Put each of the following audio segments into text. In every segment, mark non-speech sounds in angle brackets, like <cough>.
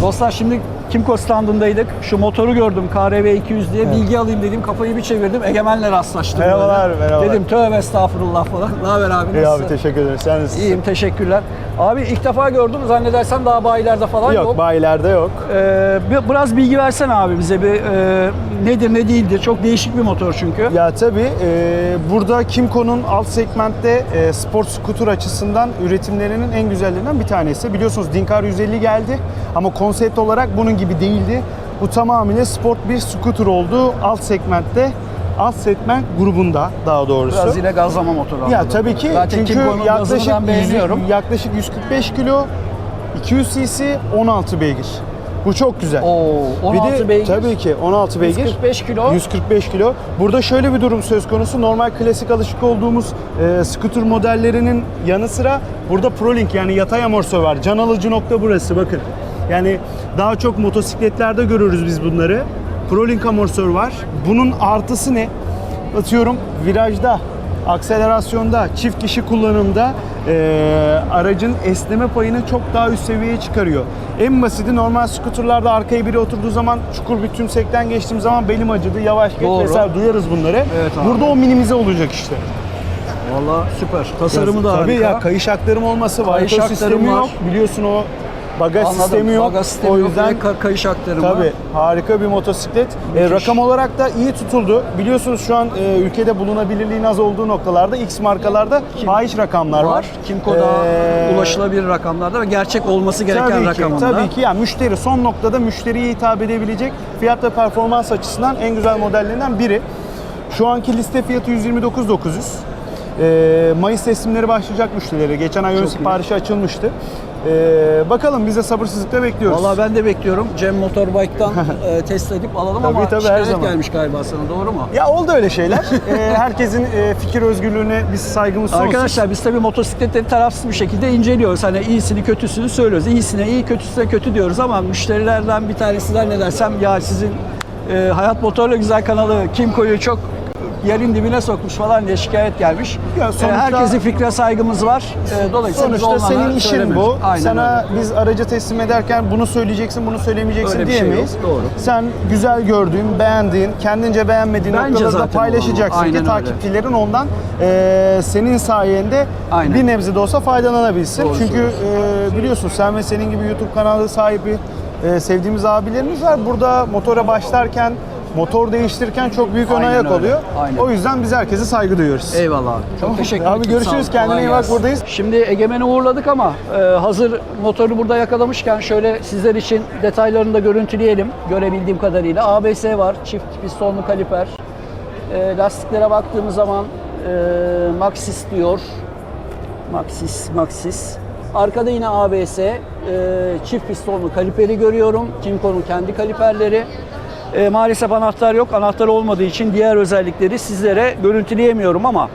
Dostlar şimdi Kimco standındaydık. Şu motoru gördüm KRV 200 diye. Bilgi alayım dedim. Kafayı bir çevirdim. Egemen'le rastlaştım. Merhabalar, böyle. merhabalar. Dedim tövbe estağfurullah falan. Ne haber abi? İyi nasılsın? abi teşekkür ederim. Sen nasılsın? İyiyim teşekkürler. Abi ilk defa gördüm. Zannedersem daha bayilerde falan yok. Yok, bayilerde yok. Ee, bir- biraz bilgi versene abi bize. Bir e, nedir ne değildir. Çok değişik bir motor çünkü. Ya tabii e, burada Kimco'nun alt segmentte e, sport scooter açısından üretimlerinin en güzellerinden bir tanesi. Biliyorsunuz Dinkar 150 geldi ama konsept olarak bunun gibi değildi. Bu tamamıyla sport bir scooter oldu alt segmentte. Alt segment grubunda daha doğrusu. Biraz yine gazlama motoru. Ya anladım. tabii ki Zaten çünkü yaklaşık beğeniyorum. yaklaşık 145 kilo 200 cc 16 beygir. Bu çok güzel. Oo, 16 bir de, beygir. Tabii ki 16 beygir. 145 kilo. 145 kilo. Burada şöyle bir durum söz konusu. Normal klasik alışık olduğumuz e, scooter modellerinin yanı sıra burada ProLink yani yatay amortisör var. Can alıcı nokta burası bakın. Yani daha çok motosikletlerde görürüz biz bunları. ProLink amortisör var. Bunun artısı ne? Atıyorum virajda, akselerasyonda, çift kişi kullanımda e, aracın esneme payını çok daha üst seviyeye çıkarıyor. En basiti normal skuterlarda arkaya biri oturduğu zaman çukur bir tümsekten geçtiğim zaman belim acıdı, yavaş geç Doğru. vesaire duyarız bunları. Evet abi. Burada o minimize olacak işte. Valla süper. Tasarımı da Tabii harika. ya kayış aktarım olması var. Kayış Kayış aktarım sistemi var. yok. Biliyorsun o bagaj Anladım. sistemi yok. Bagaj sistemi o yok, yüzden ka- kayış aktarımı. Tabii harika bir motosiklet. E, rakam olarak da iyi tutuldu. Biliyorsunuz şu an e, ülkede bulunabilirliğin az olduğu noktalarda X markalarda Kim- fahiş rakamlar var. var. Kimco'da Ee, ulaşılabilir rakamlarda ve gerçek olması gereken Tabii ki, rakamında. tabii ki. Yani müşteri son noktada müşteriye hitap edebilecek fiyat ve performans açısından en güzel modellerinden biri. Şu anki liste fiyatı 129.900. Ee, Mayıs teslimleri başlayacak müşterilere. Geçen ay ön iyi. siparişi açılmıştı. Ee, bakalım biz de sabırsızlıkla bekliyoruz. Valla ben de bekliyorum. Cem Motorbike'dan <laughs> e, test edip alalım Tabii, ama tabii, her şikayet zaman. gelmiş galiba sana doğru mu? Ya oldu öyle şeyler. <laughs> Ee, herkesin e, fikir özgürlüğüne biz saygımız sonsuz. Arkadaşlar biz tabii motosikletleri tarafsız bir şekilde inceliyoruz. Hani iyisini kötüsünü söylüyoruz. İyisine iyi kötüsüne kötü diyoruz ama müşterilerden bir tanesi zannedersem ya sizin e, Hayat Motorla Güzel kanalı Kimco'yu çok yerin dibine sokmuş falan diye şikayet gelmiş. Ya E, sonuçta- herkesin fikre saygımız var. E, dolayısıyla Sonuçta senin işin söylemiyoruz. bu. Aynen Sana öyle. biz aracı teslim ederken bunu söyleyeceksin, bunu söylemeyeceksin Öyle şey diyemeyiz. yok, doğru. Sen güzel gördüğün, beğendiğin, kendince beğenmediğin Bence noktaları da paylaşacaksın ki öyle. takipçilerin ondan eee, senin sayende Aynen. bir nebze de olsa faydalanabilsin. Doğru Çünkü eee, biliyorsun sen ve senin gibi YouTube kanalı sahibi eee, sevdiğimiz abilerimiz var. Burada motora başlarken motor değiştirirken çok büyük ön Aynen ayak öyle. oluyor. Aynen. O yüzden biz herkese saygı duyuyoruz. Eyvallah abi. Çok Tamam. teşekkür Abi ederim. görüşürüz. Sağ ol. Kendine Kolay iyi bak. gelsin. Buradayız. Şimdi Egemen'i uğurladık ama e, hazır motoru burada yakalamışken şöyle sizler için detaylarını da görüntüleyelim. Görebildiğim kadarıyla. ABS var. Çift pistonlu kaliper. E, lastiklere baktığımız zaman e, Maxxis diyor. Maxxis, Maxxis. Arkada yine ABS, e, çift pistonlu kaliperi görüyorum. Kimco'nun kendi kaliperleri. E, maalesef anahtar yok. Anahtar olmadığı için diğer özellikleri sizlere görüntüleyemiyorum ama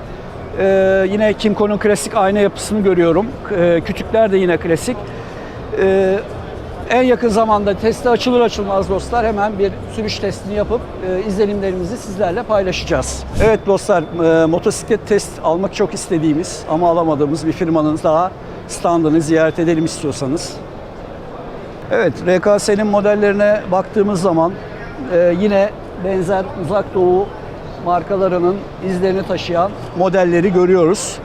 e, yine Kimco'nun klasik ayna yapısını görüyorum. E, kütükler de yine klasik. E, en yakın zamanda testi açılır açılmaz dostlar hemen bir sürüş testini yapıp e, izlenimlerimizi sizlerle paylaşacağız. Evet dostlar e, motosiklet test almak çok istediğimiz ama alamadığımız bir firmanın daha standını ziyaret edelim istiyorsanız. Evet RKS'nin modellerine baktığımız zaman e, yine benzer uzak doğu markalarının izlerini taşıyan modelleri görüyoruz.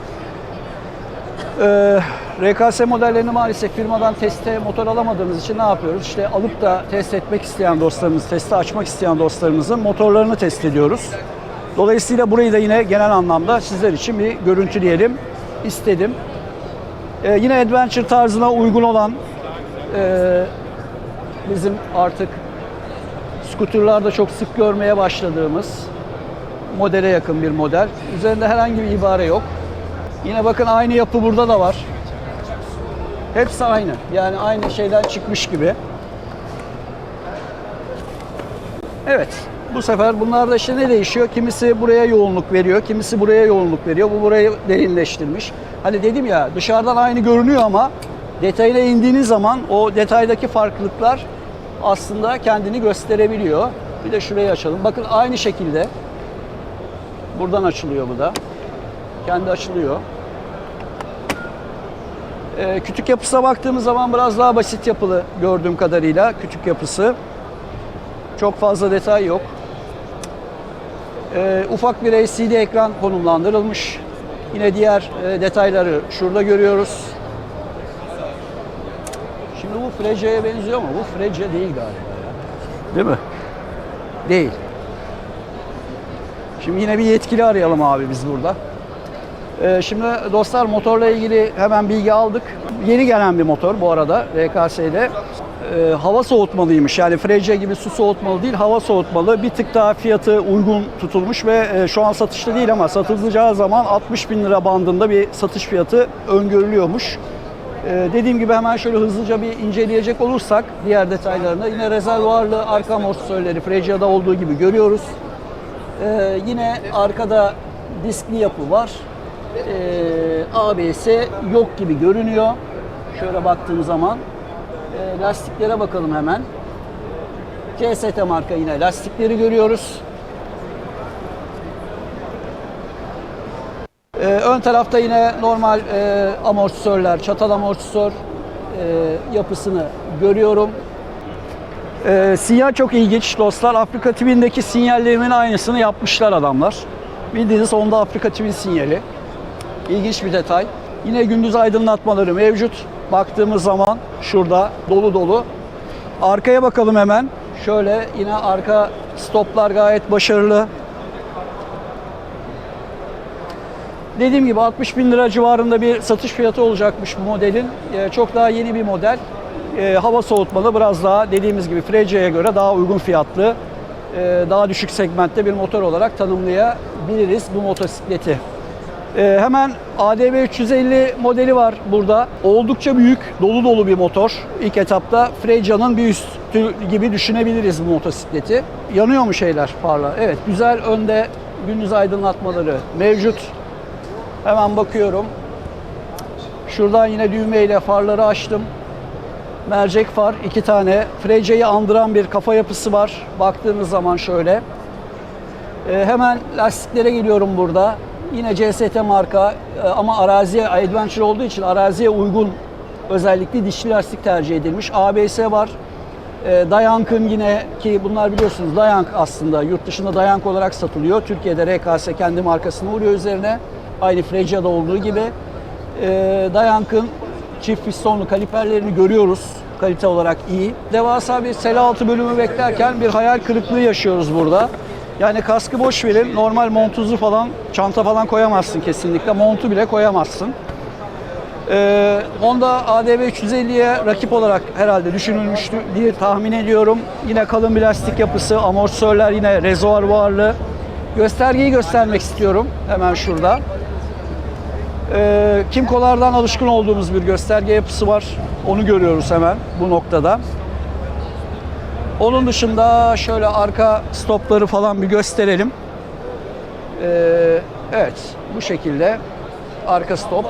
Ee, RKS modellerini maalesef firmadan teste motor alamadığımız için ne yapıyoruz? İşte alıp da test etmek isteyen dostlarımız, testi açmak isteyen dostlarımızın motorlarını test ediyoruz. Dolayısıyla burayı da yine genel anlamda sizler için bir görüntüleyelim istedim. Ee, yine adventure tarzına uygun olan e, bizim artık skuterlarda çok sık görmeye başladığımız modele yakın bir model. Üzerinde herhangi bir ibare yok. Yine bakın aynı yapı burada da var. Hepsi aynı. Yani aynı şeyden çıkmış gibi. Evet. Bu sefer bunlarda işte ne değişiyor? Kimisi buraya yoğunluk veriyor, kimisi buraya yoğunluk veriyor. Bu burayı derinleştirmiş. Hani dedim ya dışarıdan aynı görünüyor ama detayına indiğiniz zaman o detaydaki farklılıklar aslında kendini gösterebiliyor. Bir de şurayı açalım. Bakın aynı şekilde buradan açılıyor bu da. Kendi açılıyor. Ee, kütük yapısına baktığımız zaman biraz daha basit yapılı gördüğüm kadarıyla kütük yapısı. Çok fazla detay yok. Ee, ufak bir LCD ekran konumlandırılmış. Yine diğer e, detayları şurada görüyoruz. Freccia'ya benziyor ama bu Freccia değil galiba. ya. Değil mi? Değil. Şimdi yine bir yetkili arayalım abi biz burada. Ee, şimdi dostlar motorla ilgili hemen bilgi aldık. Yeni gelen bir motor bu arada RKS'de. Ee, hava soğutmalıymış. Yani Freccia gibi su soğutmalı değil, hava soğutmalı. Bir tık daha fiyatı uygun tutulmuş ve e, şu an satışta değil ama satılacağı zaman 60 bin lira bandında bir satış fiyatı öngörülüyormuş. Ee, dediğim gibi hemen şöyle hızlıca bir inceleyecek olursak diğer detaylarını yine rezervuarlı arka amortisörleri Freccia'da olduğu gibi görüyoruz. Ee, yine arkada diskli yapı var. Ee, ABS yok gibi görünüyor. Şöyle baktığım zaman. Ee, lastiklere bakalım hemen. CST marka yine lastikleri görüyoruz. Ee, ön tarafta yine normal e, amortisörler, çatal amortisör e, yapısını görüyorum. Ee, sinyal çok ilginç dostlar. Afrika TV'ndeki sinyallerimin aynısını yapmışlar adamlar. Bildiğiniz Honda Afrika TV sinyali. İlginç bir detay. Yine gündüz aydınlatmaları mevcut. Baktığımız zaman şurada dolu dolu. Arkaya bakalım hemen. Şöyle yine arka stoplar gayet başarılı. Dediğim gibi 60 bin lira civarında bir satış fiyatı olacakmış bu modelin. Ee, çok daha yeni bir model. Ee, hava soğutmalı biraz daha dediğimiz gibi Freccia'ya göre daha uygun fiyatlı, e, daha düşük segmentte bir motor olarak tanımlayabiliriz bu motosikleti. Ee, hemen ADV 350 modeli var burada. Oldukça büyük, dolu dolu bir motor. İlk etapta Freccia'nın bir üstü gibi düşünebiliriz bu motosikleti. Yanıyor mu şeyler farlar? Evet, güzel önde gündüz aydınlatmaları mevcut. Hemen bakıyorum. Şuradan yine düğmeyle farları açtım. Mercek far iki tane. Freccia'yı andıran bir kafa yapısı var. Baktığınız zaman şöyle. Ee, hemen lastiklere geliyorum burada. Yine CST marka e, ama araziye adventure olduğu için araziye uygun özellikle dişli lastik tercih edilmiş. ABS var. E, Dayank'ın yine ki bunlar biliyorsunuz Dayank aslında yurt dışında Dayank olarak satılıyor. Türkiye'de RKS kendi markasını vuruyor üzerine. Aynı Freccia'da olduğu gibi. E, Dayank'ın çift pistonlu kaliperlerini görüyoruz. Kalite olarak iyi. Devasa bir sel altı bölümü beklerken bir hayal kırıklığı yaşıyoruz burada. Yani kaskı boş verin. Normal montuzu falan, çanta falan koyamazsın kesinlikle. Montu bile koyamazsın. Ee, Honda ADV 350'ye rakip olarak herhalde düşünülmüştü diye tahmin ediyorum. Yine kalın bir lastik yapısı, amortisörler yine rezervuarlı. Göstergeyi göstermek istiyorum hemen şurada. Ee, Kimco'lardan alışkın olduğumuz bir gösterge yapısı var. Onu görüyoruz hemen bu noktada. Onun dışında şöyle arka stopları falan bir gösterelim. Ee, evet bu şekilde arka stop.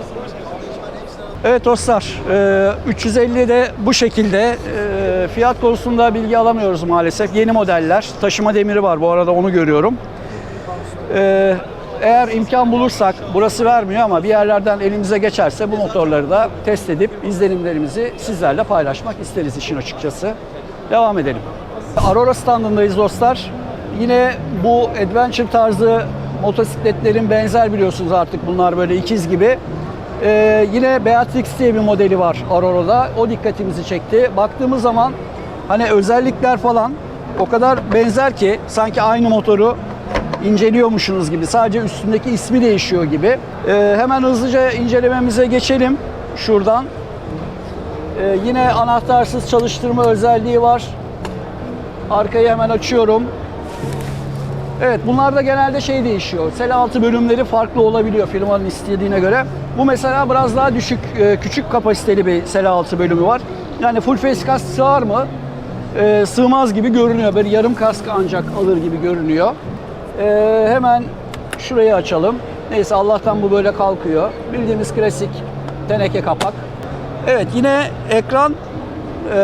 Evet dostlar, e, 350'de bu şekilde e, fiyat konusunda bilgi alamıyoruz maalesef. Yeni modeller, taşıma demiri var bu arada onu görüyorum. Eğer imkan bulursak, burası vermiyor ama bir yerlerden elimize geçerse bu motorları da test edip izlenimlerimizi sizlerle paylaşmak isteriz işin açıkçası. Devam edelim. Aurora standındayız dostlar. Yine bu adventure tarzı motosikletlerin benzer biliyorsunuz artık bunlar böyle ikiz gibi. Ee, yine Beatrix diye bir modeli var Aurora'da. O dikkatimizi çekti. Baktığımız zaman hani özellikler falan o kadar benzer ki sanki aynı motoru inceliyormuşsunuz gibi. Sadece üstündeki ismi değişiyor gibi. Ee, hemen hızlıca incelememize geçelim şuradan. Ee, yine anahtarsız çalıştırma özelliği var. Arkayı hemen açıyorum. Evet bunlarda genelde şey değişiyor. Sel altı bölümleri farklı olabiliyor firmanın istediğine göre. Bu mesela biraz daha düşük, e, küçük kapasiteli bir sel altı bölümü var. Yani full face kask sığar mı? E, sığmaz gibi görünüyor. Böyle yarım kask ancak alır gibi görünüyor. E, hemen şurayı açalım. Neyse Allah'tan bu böyle kalkıyor. Bildiğimiz klasik teneke kapak. Evet yine ekran e,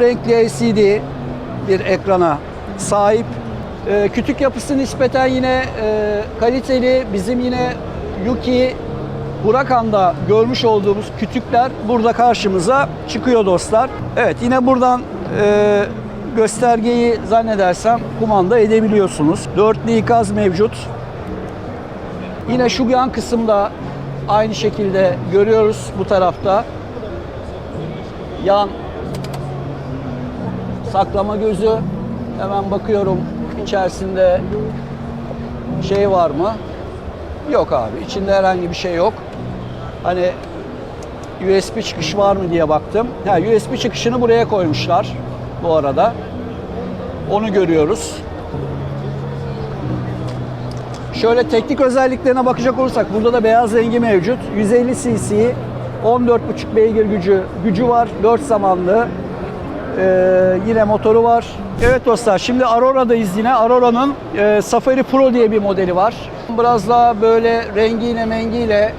renkli LCD bir ekrana sahip. Ee, kütük yapısı nispeten yine e, kaliteli. Bizim yine Yuki Huracan'da görmüş olduğumuz kütükler burada karşımıza çıkıyor dostlar. Evet yine buradan e, göstergeyi zannedersem kumanda edebiliyorsunuz. Dörtlü ikaz mevcut. Yine şu yan kısımda aynı şekilde görüyoruz bu tarafta. Yan saklama gözü. Hemen bakıyorum içerisinde şey var mı? Yok abi. içinde herhangi bir şey yok. Hani USB çıkış var mı diye baktım. Ha, USB çıkışını buraya koymuşlar bu arada. Onu görüyoruz. Şöyle teknik özelliklerine bakacak olursak burada da beyaz rengi mevcut. 150 cc, 14,5 beygir gücü gücü var. 4 zamanlı. Ee, yine motoru var. Evet dostlar şimdi Aurora'dayız yine. Aurora'nın e, Safari Pro diye bir modeli var. Biraz daha böyle rengiyle mengiyle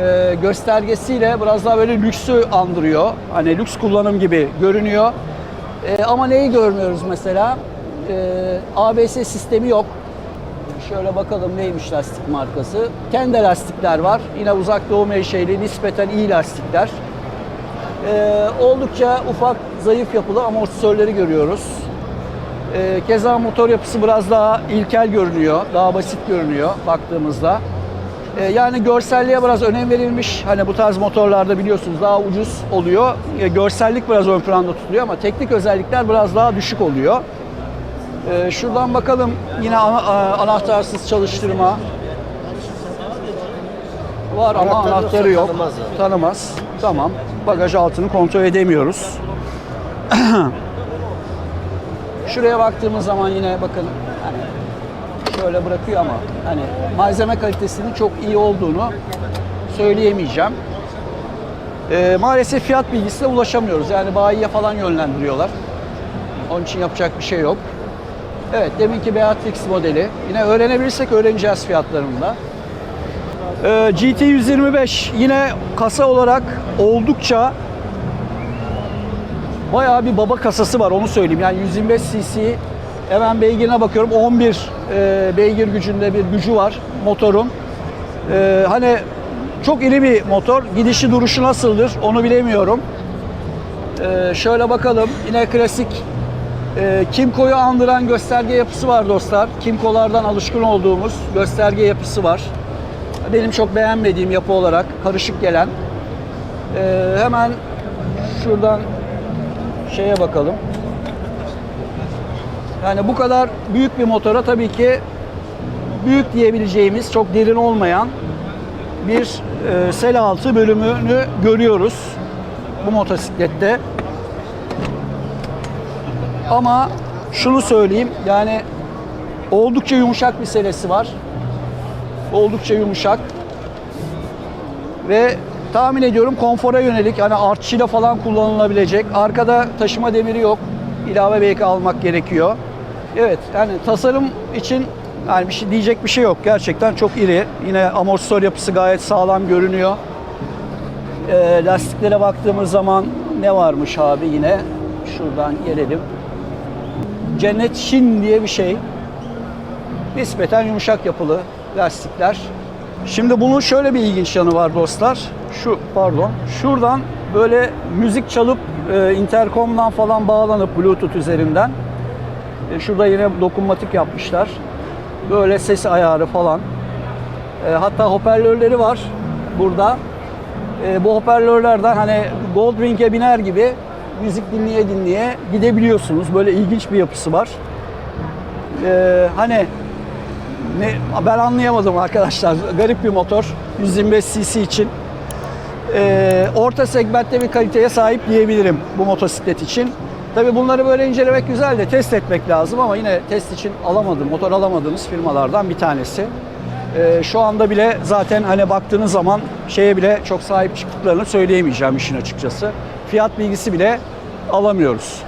e, göstergesiyle biraz daha böyle lüksü andırıyor. Hani lüks kullanım gibi görünüyor. E, ama neyi görmüyoruz mesela? E, ABS sistemi yok. Şöyle bakalım neymiş lastik markası. Kendi lastikler var. Yine uzak doğu menşeli nispeten iyi lastikler. Ee, oldukça ufak, zayıf yapılı amortisörleri görüyoruz. Ee, keza motor yapısı biraz daha ilkel görünüyor, daha basit görünüyor baktığımızda. Ee, yani görselliğe biraz önem verilmiş. Hani bu tarz motorlarda biliyorsunuz daha ucuz oluyor. Ee, görsellik biraz ön planda tutuluyor ama teknik özellikler biraz daha düşük oluyor. Ee, şuradan bakalım yine ana- anahtarsız çalıştırma var ama Anahtarı anahtarı yok. tanımaz yani. Tanımaz. Tamam. Bagaj altını kontrol edemiyoruz. <clears throat> Şuraya baktığımız zaman yine bakın hani şöyle bırakıyor ama hani malzeme kalitesinin çok iyi olduğunu söyleyemeyeceğim. Ee, maalesef fiyat bilgisine ulaşamıyoruz. Yani bayiye falan yönlendiriyorlar. Onun için yapacak bir şey yok. Evet, deminki Beatrix modeli. Yine öğrenebilirsek öğreneceğiz fiyatlarını da. Ee, GT125 yine kasa olarak oldukça bayağı bir baba kasası var onu söyleyeyim. Yani 125 cc hemen beygirine bakıyorum 11 e, beygir gücünde bir gücü var motorun. Ee, hani çok iri bir motor. Gidişi duruşu nasıldır onu bilemiyorum. Ee, şöyle bakalım. Yine klasik e, Kimco'yu andıran gösterge yapısı var dostlar. Kimco'lardan alışkın olduğumuz gösterge yapısı var. Benim çok beğenmediğim yapı olarak karışık gelen. Ee, hemen şuradan şeye bakalım. Yani bu kadar büyük bir motora tabii ki büyük diyebileceğimiz çok derin olmayan bir e, sel altı bölümünü görüyoruz bu motosiklette. Ama şunu söyleyeyim yani oldukça yumuşak bir selesi var. Oldukça yumuşak. Ve tahmin ediyorum konfora yönelik hani artçıyla falan kullanılabilecek. Arkada taşıma demiri yok. İlave belki almak gerekiyor. Evet yani tasarım için yani bir şey diyecek bir şey yok. Gerçekten çok iri. Yine amortisör yapısı gayet sağlam görünüyor. Ee, lastiklere baktığımız zaman ne varmış abi yine? Şuradan gelelim. Cennet Şin diye bir şey. Nispeten yumuşak yapılı lastikler. Şimdi bunun şöyle bir ilginç yanı var dostlar. Şu pardon. Şuradan böyle müzik çalıp e, interkomdan falan bağlanıp bluetooth üzerinden e, şurada yine dokunmatik yapmışlar. Böyle ses ayarı falan. E, hatta hoparlörleri var burada. E, bu hoparlörlerden hani Goldwing'e biner gibi müzik dinleye dinleye gidebiliyorsunuz. Böyle ilginç bir yapısı var. E, hani ne, ben anlayamadım arkadaşlar. Garip bir motor. 125 cc için. Ee, orta segmentte bir kaliteye sahip diyebilirim bu motosiklet için. Tabii bunları böyle incelemek güzel de test etmek lazım ama yine test için alamadım, motor alamadığımız firmalardan bir tanesi. Ee, şu anda bile zaten hani baktığınız zaman şeye bile çok sahip çıktıklarını söyleyemeyeceğim işin açıkçası. Fiyat bilgisi bile alamıyoruz.